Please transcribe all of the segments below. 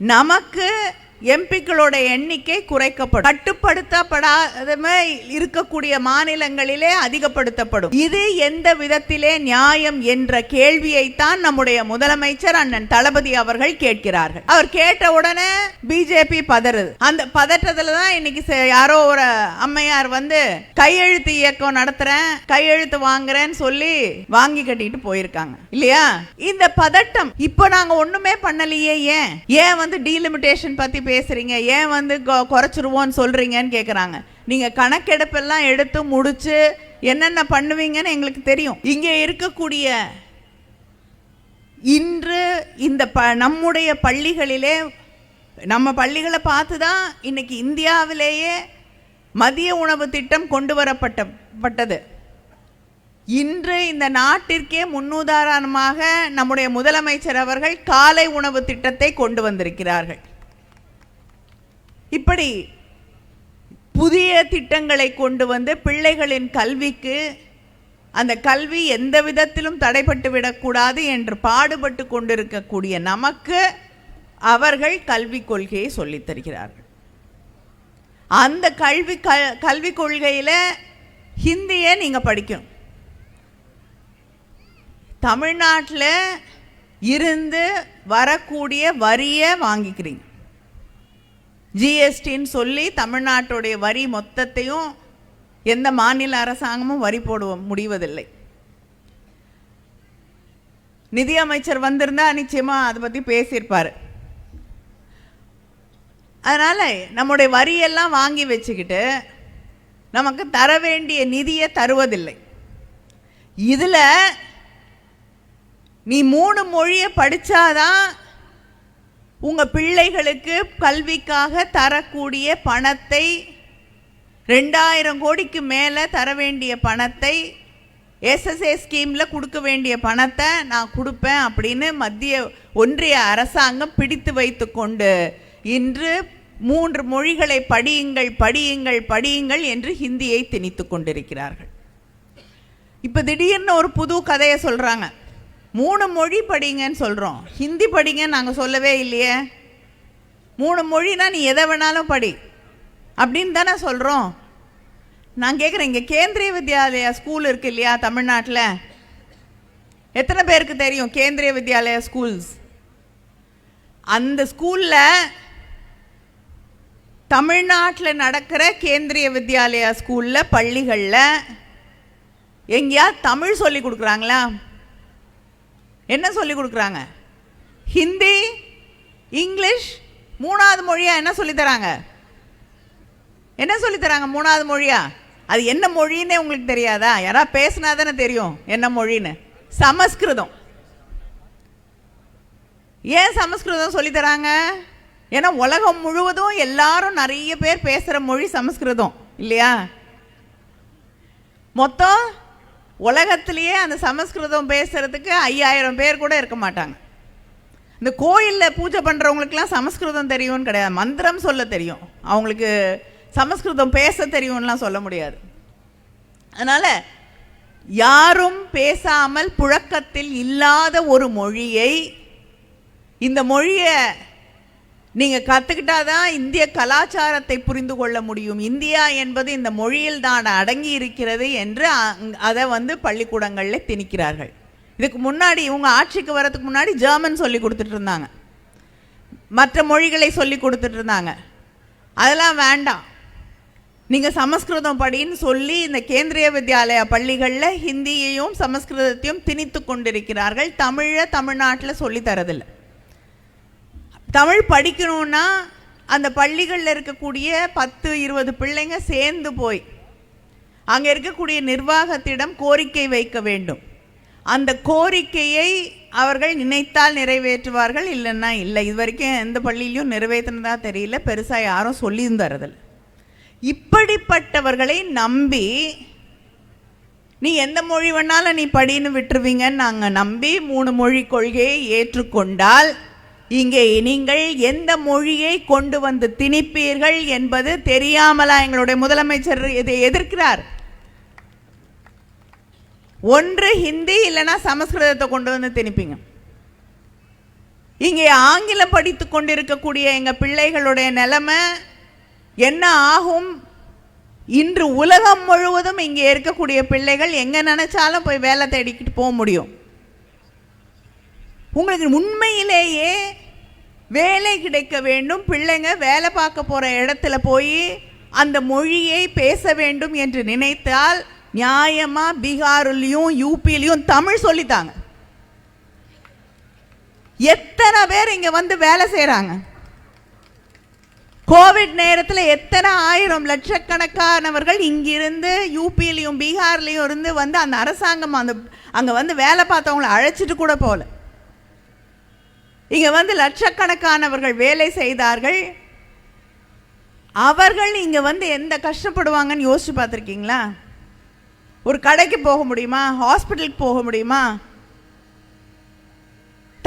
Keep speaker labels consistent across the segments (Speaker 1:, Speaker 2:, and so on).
Speaker 1: நமக்கு எம்பிக்களோட எண்ணிக்கை குறைக்கப்படும். கட்டுப்படுத்தப்படாதமே இருக்கக்கூடிய மாநிலங்களிலே அதிகப்படுத்தப்படும். இது எந்த விதத்திலே நியாயம் என்ற கேள்வியைத்தான் நம்முடைய முதலமைச்சர் அண்ணன் தளபதி அவர்கள் கேட்கிறார்கள். அவர் கேட்ட உடனே பிஜேபி பதறுது. அந்த பதற்றத்துல தான் இன்னைக்கு யாரோ ஒரு அம்மையார் வந்து கையெழுத்து இயக்கம் நடத்துறேன் கையெழுத்து வாங்குறேன்னு சொல்லி வாங்கி கட்டிட்டு போயிருக்காங்க. இல்லையா? இந்த பதட்டம் இப்போ நாங்க ஒண்ணுமே பண்ணலையே ஏன்? ஏன் வந்து டீலிமிட்டேஷன் பத்தி பேசுறீங்க ஏன் வந்து கொ- குறைச்சிருவோம்னு சொல்றீங்கன்னு நீங்கள் நீங்க கணக்கெடுப்பெல்லாம் எடுத்து முடிச்சு என்னென்ன பண்ணுவீங்கன்னு எங்களுக்கு தெரியும். இங்க இருக்கக்கூடிய இன்று இந்த ப நம்முடைய பள்ளிகளிலே நம்ம பள்ளிகளை பார்த்து தான் இன்னைக்கு இந்தியாவிலேயே மதிய உணவு திட்டம் கொண்டு வரப்பட்ட பட்டது. இன்று இந்த நாட்டிற்கே முன்னுதாரணமாக நம்முடைய முதலமைச்சர் அவர்கள் காலை உணவு திட்டத்தை கொண்டு வந்திருக்கிறார்கள். இப்படி புதிய திட்டங்களை கொண்டு வந்து பிள்ளைகளின் கல்விக்கு அந்த கல்வி எந்த விதத்திலும் தடைப்பட்டு விடக்கூடாது என்று பாடுபட்டு கொண்டிருக்கக்கூடிய நமக்கு அவர்கள் கல்விக் கொள்கையை சொல்லித் தருகிறார்கள். அந்த கல்வி கல் கல்விக் கொள்கையில் ஹிந்தியை நீங்கள் படிக்கணும். தமிழ்நாட்டில் இருந்து வரக்கூடிய வரியை வாங்கிக்கிறீங்க. ஜிஎஸ்டின்னு சொல்லி தமிழ்நாட்டுடைய வரி மொத்தத்தையும் எந்த மாநில அரசாங்கமும் வரி போடுவ முடிவதில்லை. நிதியமைச்சர் வந்திருந்தா நிச்சயமா அதை பற்றி பேசியிருப்பார். அதனால் நம்முடைய வரியெல்லாம் வாங்கி வச்சுக்கிட்டு நமக்கு தர வேண்டிய நிதியை தருவதில்லை. இதில் நீ மூணு மொழியை படிச்சாதான் உங்கள் பிள்ளைகளுக்கு கல்விக்காக தரக்கூடிய பணத்தை ரெண்டாயிரம் கோடிக்கு மேலே தர வேண்டிய பணத்தை எஸ்எஸ்ஏ ஸ்கீமில் கொடுக்க வேண்டிய பணத்தை நான் கொடுப்பேன் அப்படின்னு மத்திய ஒன்றிய அரசாங்கம் பிடித்து வைத்து கொண்டு இன்று மூன்று மொழிகளை படியுங்கள் படியுங்கள் படியுங்கள் என்று ஹிந்தியை திணித்து கொண்டிருக்கிறார்கள். இப்போ திடீர்னு ஒரு புது கதையை சொல்கிறாங்க மூணு மொழி படிங்கன்னு சொல்கிறோம் ஹிந்தி படிங்கன்னு நாங்கள் சொல்லவே இல்லையே. மூணு மொழினா நீ எதை வேணாலும் படி. அப்படின்னு தானே சொல்கிறோம் நான் கேட்குறேன் இங்கே கேந்திரிய வித்யாலயா ஸ்கூல் இருக்கு இல்லையா தமிழ்நாட்டில்? எத்தனை பேருக்கு தெரியும் கேந்திரிய வித்யாலயா ஸ்கூல்ஸ் அந்த ஸ்கூலில் தமிழ்நாட்டில் நடக்கிற கேந்திரிய வித்யாலயா ஸ்கூலில் பள்ளிகளில் எங்கேயா தமிழ் சொல்லி கொடுக்குறாங்களா? என்ன சொல்லி கொடுக்குறாங்க? ஹிந்தி இங்கிலீஷ் மூணாவது மொழியாக என்ன சொல்லித்தராங்க என்ன சொல்லித்தராங்க மூணாவது மொழியா? அது என்ன மொழின்னே உங்களுக்கு தெரியாதா? யாராவது பேசினா தானே தெரியும் என்ன மொழின்னு. சமஸ்கிருதம். ஏன் சமஸ்கிருதம் சொல்லித்தராங்க ஏன்னா உலகம் முழுவதும் எல்லாரும் நிறைய பேர் பேசுகிற மொழி சமஸ்கிருதம் இல்லையா? மொத்தம் உலகத்திலேயே அந்த சமஸ்கிருதம் பேசுகிறதுக்கு ஐயாயிரம் பேர் கூட இருக்க மாட்டாங்க. இந்த கோயிலில் பூஜை பண்ணுறவங்களுக்குலாம் சமஸ்கிருதம் தெரியும்னு கிடையாது. மந்திரம் சொல்ல தெரியும். அவங்களுக்கு சமஸ்கிருதம் பேச தெரியும்லாம் சொல்ல முடியாது. அதனால் யாரும் பேசாமல் புழக்கத்தில் இல்லாத ஒரு மொழியை இந்த மொழியை நீங்கள் கற்றுக்கிட்டா தான் இந்திய கலாச்சாரத்தை புரிந்து கொள்ள முடியும். இந்தியா என்பது இந்த மொழியில் தான் அடங்கி இருக்கிறது என்று அங்- அதை வந்து பள்ளிக்கூடங்களில் திணிக்கிறார்கள். இதுக்கு முன்னாடி இவங்க ஆட்சிக்கு வரதுக்கு முன்னாடி ஜெர்மன் சொல்லி கொடுத்துட்டு இருந்தாங்க. மற்ற மொழிகளை சொல்லி கொடுத்துட்டு இருந்தாங்க. அதெல்லாம் வேண்டாம். நீங்கள் சமஸ்கிருதம் படின்னு சொல்லி இந்த கேந்திரிய வித்யாலயா பள்ளிகளில் ஹிந்தியையும் சமஸ்கிருதத்தையும் திணித்து கொண்டிருக்கிறார்கள். தமிழை தமிழ்நாட்டில் சொல்லித்தரதில்லை தமிழ் படிக்கணும்னா அந்த பள்ளிகளில் இருக்கக்கூடிய பத்து இருபது பிள்ளைங்க சேர்ந்து போய் அங்கே இருக்கக்கூடிய நிர்வாகத்திடம் கோரிக்கை வைக்க வேண்டும். அந்த கோரிக்கையை அவர்கள் நினைத்தால் நிறைவேற்றுவார்கள் இல்லைன்னா இல்லை. இது வரைக்கும் எந்த பள்ளியிலையும் நிறைவேற்றினதா தெரியல. பெருசாக யாரும் சொல்லியும் தரதில்லை. இப்படிப்பட்டவர்களை நம்பி நீ எந்த மொழி வேணாலும் நீ படின்னு விட்டுருவீங்கன்னு நாங்கள் நம்பி மூணு மொழி கொள்கையை ஏற்றுக்கொண்டால் இங்கே நீங்கள் எந்த மொழியை கொண்டு வந்து திணிப்பீர்கள் என்பது தெரியாமலா எங்களுடைய முதலமைச்சர் இதை எதிர்க்கிறார்? ஒன்று ஹிந்தி இல்லைன்னா சமஸ்கிருதத்தை கொண்டு வந்து திணிப்பீங்க. இங்கே ஆங்கிலம் படித்து கொண்டிருக்கக்கூடிய எங்கள் பிள்ளைகளுடைய நிலைமை என்ன ஆகும்? இன்று உலகம் முழுவதும் இங்கே இருக்கக்கூடிய பிள்ளைகள் எங்கே நினச்சாலும் போய் வேலை தேடிக்கிட்டு போக முடியும். உங்களுக்கு உண்மையிலேயே வேலை கிடைக்க வேண்டும் பிள்ளைங்க வேலை பார்க்க போகிற இடத்துல போய் அந்த மொழியை பேச வேண்டும் என்று நினைத்தால் நியாயமாக பீகார்லேயும் யூபிலையும் தமிழ் சொல்லித்தாங்க. எத்தனை பேர் இங்கே வந்து வேலை செய்கிறாங்க கோவிட் நேரத்தில் எத்தனை ஆயிரம் லட்சக்கணக்கானவர்கள் இங்கிருந்து யூபிலையும் பீகார்லேயும் இருந்து வந்து அந்த அரசாங்கம் அந்த அங்கே வந்து வேலை பார்த்தவங்கள அழைச்சிட்டு கூட போகல. இங்கே வந்து லட்சக்கணக்கானவர்கள் வேலை செய்தார்கள். அவர்கள் இங்கே வந்து எந்த கஷ்டப்படுவாங்கன்னு யோசிச்சு பார்த்துருக்கீங்களா? ஒரு கடைக்கு போக முடியுமா? ஹாஸ்பிட்டலுக்கு போக முடியுமா?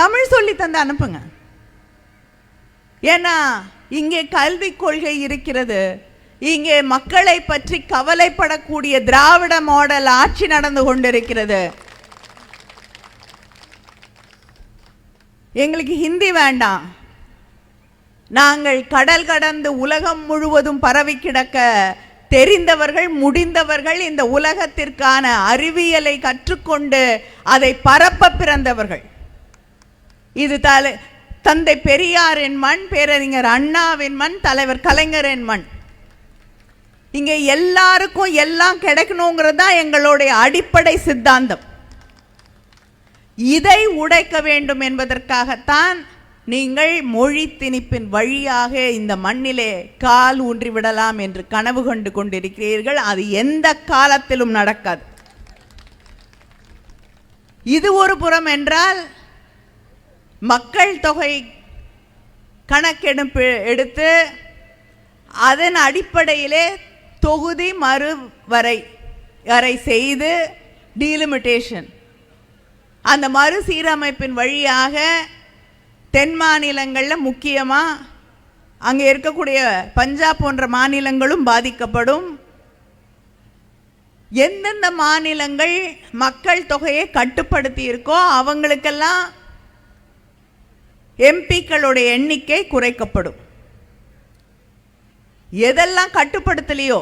Speaker 1: தமிழ் சொல்லி தந்து அனுப்புங்க. ஏன்னா இங்கே கல்வி கொள்கை இருக்கிறது. இங்கே மக்களை பற்றி கவலைப்படக்கூடிய திராவிட மாடல் ஆட்சி நடந்து கொண்டிருக்கிறது. எங்களுக்கு ஹிந்தி வேண்டாம். நாங்கள் கடல் கடந்து உலகம் முழுவதும் பரவி கிடக்க தெரிந்தவர்கள் முடிந்தவர்கள் இந்த உலகத்திற்கான அறிவியலை கற்றுக்கொண்டு அதை பரப்ப பிறந்தவர்கள். இது தலை தந்தை பெரியாரின் மண் பேரறிஞர் அண்ணாவின் மண் தலைவர் கலைஞரின் மண். இங்கே எல்லாருக்கும் எல்லாம் கிடைக்கணுங்கிறது தான் எங்களுடைய அடிப்படை சித்தாந்தம். இதை உடைக்க வேண்டும் என்பதற்காகத்தான் நீங்கள் மொழி திணிப்பின் வழியாக இந்த மண்ணிலே கால் ஊன்றி விடலாம் என்று கனவு கண்டு கொண்டிருக்கிறீர்கள். அது எந்த காலத்திலும் நடக்காது. இது ஒரு புறம் என்றால் மக்கள் தொகை கணக்கெடுப்பு எடுத்து அதன் அடிப்படையிலே தொகுதி மறு வரை வரை செய்து டீலிமிட்டேஷன் அந்த மறுசீரமைப்பின் வழியாக தென் மாநிலங்களில் முக்கியமாக அங்கே இருக்கக்கூடிய பஞ்சாப் போன்ற மாநிலங்களும் பாதிக்கப்படும். எந்தெந்த மாநிலங்கள் மக்கள் தொகையை கட்டுப்படுத்தி இருக்கோ அவங்களுக்கெல்லாம் எம்பிக்களுடைய எண்ணிக்கை குறைக்கப்படும். எதெல்லாம் கட்டுப்படுத்தலையோ?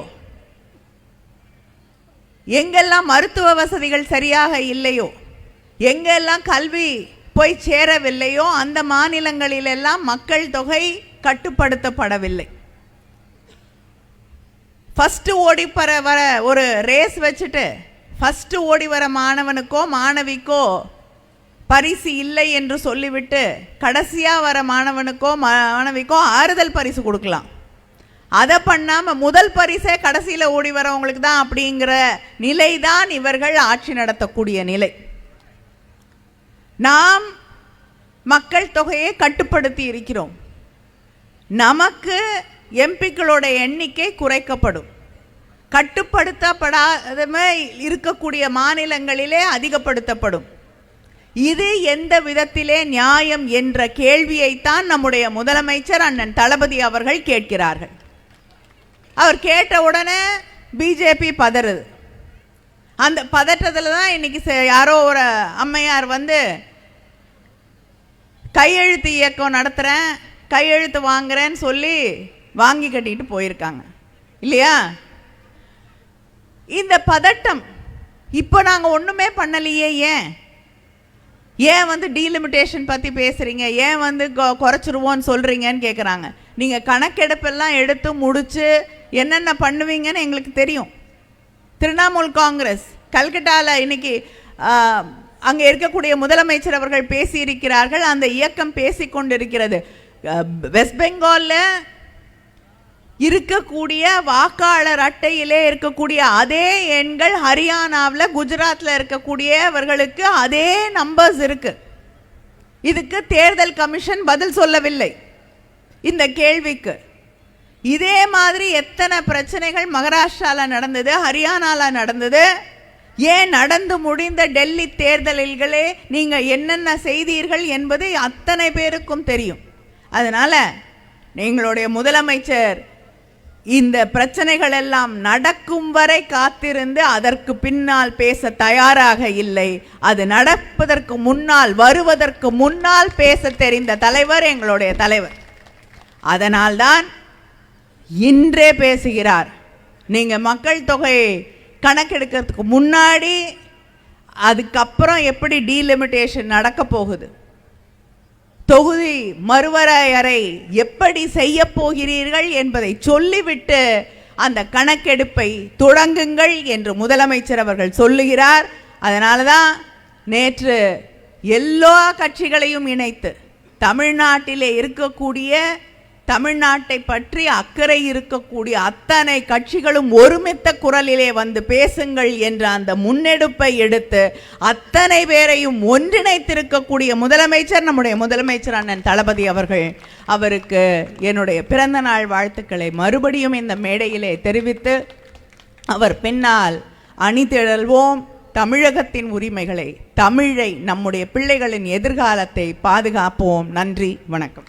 Speaker 1: எங்கெல்லாம் மருத்துவ வசதிகள் சரியாக இல்லையோ? எங்கெல்லாம் கல்வி போய் சேரவில்லையோ அந்த மாநிலங்களிலெல்லாம் மக்கள் தொகை கட்டுப்படுத்தப்படவில்லை. ஃபஸ்ட்டு ஓடி வர வர ஒரு ரேஸ் வச்சுட்டு ஃபஸ்ட்டு ஓடி வர மாணவனுக்கோ மாணவிக்கோ பரிசு இல்லை என்று சொல்லிவிட்டு கடைசியாக வர மாணவனுக்கோ மாணவிக்கோ ஆறுதல் பரிசு கொடுக்கலாம். அதை பண்ணாமல் முதல் பரிசே கடைசியில் ஓடி வரவங்களுக்கு தான் அப்படிங்கிற நிலை தான் இவர்கள் ஆட்சி நடத்தக்கூடிய நிலை. நாம் மக்கள் தொகையை கட்டுப்படுத்தி இருக்கிறோம். நமக்கு எம்பிக்களோட எண்ணிக்கை குறைக்கப்படும். கட்டுப்படுத்தப்படாதமே இருக்கக்கூடிய மாநிலங்களிலே அதிகப்படுத்தப்படும். இது எந்த விதத்திலே நியாயம் என்ற கேள்வியைத்தான் நம்முடைய முதலமைச்சர் அண்ணன் தளபதி அவர்கள் கேட்கிறார்கள். அவர் கேட்ட உடனே பிஜேபி பதறுது. அந்த பதற்றத்தில் தான் இன்னைக்கு யாரோ ஒரு அம்மையார் வந்து கையெழுத்து இயக்கம் நடத்துகிறேன் கையெழுத்து வாங்குறேன்னு சொல்லி வாங்கி கட்டிட்டு போயிருக்காங்க. இல்லையா? இந்த பதட்டம் இப்போ நாங்கள் ஒன்றுமே பண்ணலையே ஏன்? ஏன் வந்து டீலிமிட்டேஷன் பற்றி பேசுகிறீங்க ஏன் வந்து கொ- குறைச்சிருவோன்னு சொல்கிறீங்கன்னு கேட்குறாங்க நீங்கள் கணக்கெடுப்பெல்லாம் எடுத்து முடித்து என்னென்ன பண்ணுவீங்கன்னு எங்களுக்கு தெரியும். திரிணாமுல் காங்கிரஸ் கல்கட்டாவில் இன்னைக்கு அங்கே இருக்கக்கூடிய முதலமைச்சர் அவர்கள் பேசியிருக்கிறார்கள். அந்த இயக்கம் பேசிக்கொண்டிருக்கிறது. வெஸ்ட் பெங்காலில் இருக்கக்கூடிய வாக்காளர் அட்டையிலே இருக்கக்கூடிய அதே எண்கள் ஹரியானாவில் குஜராத்தில் இருக்கக்கூடியவர்களுக்கு அதே நம்பர்ஸ் இருக்கு. இதுக்கு தேர்தல் கமிஷன் பதில் சொல்லவில்லை. இந்த கேள்விக்கு. இதே மாதிரி எத்தனை பிரச்சனைகள் மகாராஷ்டிராவில் நடந்தது ஹரியானாவில் நடந்தது ஏன் நடந்து முடிந்த டெல்லி தேர்தல்களே நீங்கள் என்னென்ன செய்தீர்கள் என்பது அத்தனை பேருக்கும் தெரியும். அதனால் எங்களுடைய முதலமைச்சர் இந்த பிரச்சனைகள் எல்லாம் நடக்கும் வரை காத்திருந்து அதற்கு பின்னால் பேச தயாராக இல்லை. அது நடப்பதற்கு முன்னால் வருவதற்கு முன்னால் பேச தெரிந்த தலைவர் எங்களுடைய தலைவர். அதனால்தான் இன்றே பேசுகிறார். நீங்கள் மக்கள் தொகை கணக்கெடுக்கிறதுக்கு முன்னாடி அதுக்கப்புறம் எப்படி டீலிமிட்டேஷன் நடக்க போகுது? தொகுதி மறுவரையறை எப்படி செய்ய போகிறீர்கள் என்பதை சொல்லிவிட்டு அந்த கணக்கெடுப்பை தொடங்குங்கள் என்று முதலமைச்சர் அவர்கள் சொல்லுகிறார். அதனால தான் நேற்று எல்லா கட்சிகளையும் இணைத்து தமிழ்நாட்டிலே இருக்கக்கூடிய தமிழ்நாட்டை பற்றி அக்கறை இருக்கக்கூடிய அத்தனை கட்சிகளும் ஒருமித்த குரலிலே வந்து பேசுங்கள் என்ற அந்த முன்னெடுப்பை எடுத்து அத்தனை பேரையும் ஒன்றிணைத்திருக்கக்கூடிய முதலமைச்சர் நம்முடைய முதலமைச்சர் அண்ணன் தளபதி அவர்கள் அவருக்கு என்னுடைய பிறந்த நாள் வாழ்த்துக்களை மறுபடியும் இந்த மேடையிலே தெரிவித்து அவர் பின்னால் அணிதிடல்வோம் தமிழகத்தின் உரிமைகளை தமிழை நம்முடைய பிள்ளைகளின் எதிர்காலத்தை பாதுகாப்போம். நன்றி வணக்கம்.